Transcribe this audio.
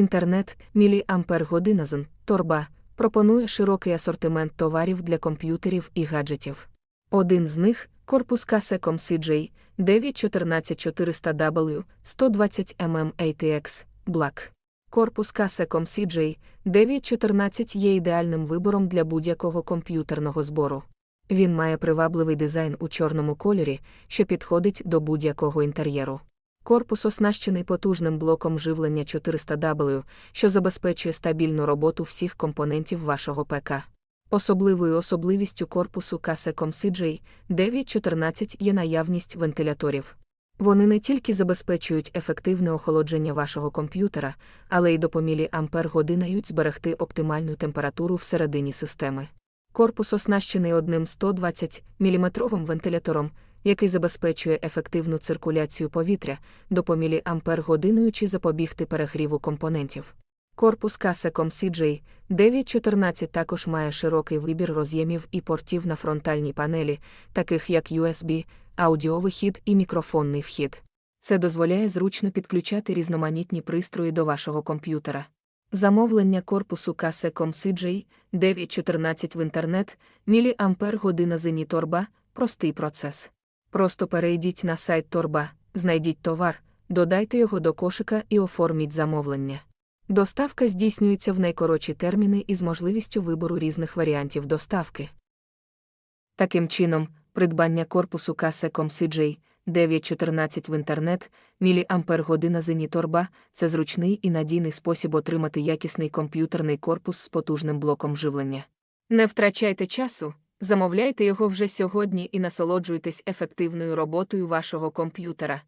Інтернет, міліампер-година торба пропонує широкий асортимент товарів для комп'ютерів і гаджетів. Один з них корпус Casecom CJ 914400W 120 mm ATX Black. Корпус Casecom CJ 914 є ідеальним вибором для будь-якого комп'ютерного збору. Він має привабливий дизайн у чорному кольорі, що підходить до будь-якого інтер'єру. Корпус оснащений потужним блоком живлення 400W, що забезпечує стабільну роботу всіх компонентів вашого ПК. Особливою особливістю корпусу Casecom CJ 914 є наявність вентиляторів. Вони не тільки забезпечують ефективне охолодження вашого комп'ютера, але й допомілі ампер-годинають зберегти оптимальну температуру всередині системи. Корпус оснащений одним 120 мм вентилятором, який забезпечує ефективну циркуляцію повітря, допомілі ампер-годиною чи запобігти перегріву компонентів. Корпус Casecom CJ 914 також має широкий вибір роз'ємів і портів на фронтальній панелі, таких як USB, аудіовихід і мікрофонний вхід. Це дозволяє зручно підключати різноманітні пристрої до вашого комп'ютера. Замовлення корпусу Casecom CJ 914 в інтернет, міліампер година Зеніторба простий процес. Просто перейдіть на сайт Торба, знайдіть товар, додайте його до кошика і оформіть замовлення. Доставка здійснюється в найкоротші терміни із можливістю вибору різних варіантів доставки. Таким чином, придбання корпусу Casecom CJ 914 в інтернет, міліампер-година Зеніторба це зручний і надійний спосіб отримати якісний комп'ютерний корпус з потужним блоком живлення. Не втрачайте часу, замовляйте його вже сьогодні і насолоджуйтесь ефективною роботою вашого комп'ютера.